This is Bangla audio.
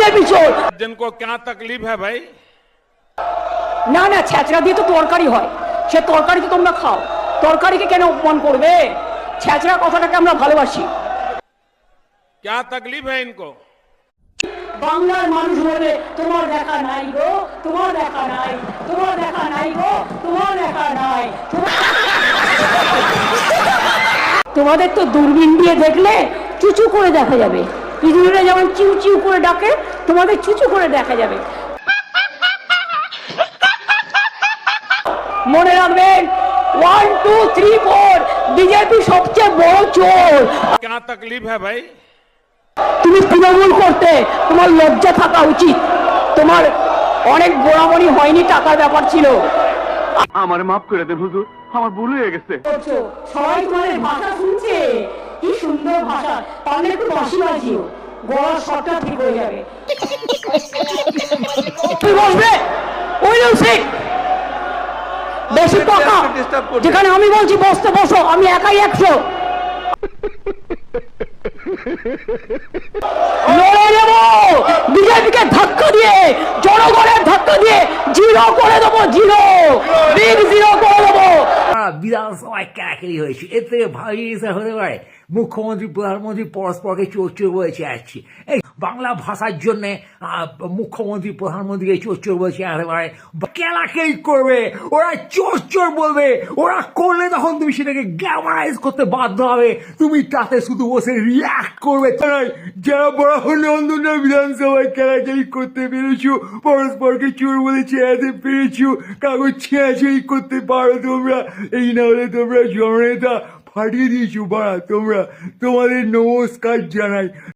বিজেপি চোর जिनको क्या तकलीफ है भाई না না ছ্যাঁচড়া দিয়ে তো তরকারি হয় সে তরকারি তো তোমরা খাও তরকারিকে কেন অপমান করবে ছ্যাঁচড়া কথাটাকে আমরা ভালোবাসি क्या तकलीफ है इनको বাংলার মানুষ বলে তোমার দেখা নাই গো তোমার দেখা নাই তোমার দেখা নাই গো তোমার দেখা নাই তোমার- তোমাদের তো দূরবীন দিয়ে দেখলে চুচু করে দেখা যাবে পৃথিবীরা যেমন চিউ চিউ করে ডাকে তোমাদের চুচু করে দেখা যাবে মনে রাখবেন one two three four BJP সবচেয়ে বড় চোর क्या तकलीफ है भाई তুমি তৃণমূল করতে তোমার লজ্জা থাকা উচিত তোমার অনেক গোড়ামণি হয়নি টাকার ব্যাপার ছিল আমার মাফ করে দেন হুজুর আমার ভুল হয়ে গেছে করছো সবাই তোমাদের ভাষা শুনছে কি সুন্দর ভাষা পারলে একটু বাঁশি বাজিও গলার স্বরটা ঠিক হয়ে যাবে তুই বসবে? ওই বেশি যেখানে আমি বলছি বসতে বসো আমি একাই একশো। লড়ে নেব! বিজেপিকে ধাক্কা দিয়ে জনগণের ধাক্কা দিয়ে জিরো করে দেবো জিরো! বিগ জিরো করে দেবো! বিধানসভায় ক্যারাকারি হয়েছে। এর থেকে ভালো জিনিস হতে পারে মুখ্যমন্ত্রী প্রধানমন্ত্রী পরস্পরকে চোর চোর বলেছে আসছি এই বাংলা ভাষার জন্য মুখ্যমন্ত্রী, প্রধানমন্ত্রীকে চোর চোর বলেছে পারে ক্যারাকারি করবে, ওরা চোর চোর বলবে, ওরা করলে তখন তুমি সেটাকে গ্ল্যামারাইজ করতে বাধ্য হবে, তুমি তাতে শুধু বসে রিয়াক্ট করবে যারা বড় হলে অন্তত বিধানসভায় ক্যারাকারি করতে পেরেছ, পরস্পরকে চোর বলে চেয়াতে পেরেছ, কাগজ ছেঁড়াছড়ি করতে পারো তোমরা, এই না হলে তোমরা জননেতা ফাটিয়ে দিয়েছ, বাড়া, তোমরা, তোমাদের নমস্কার জানাই।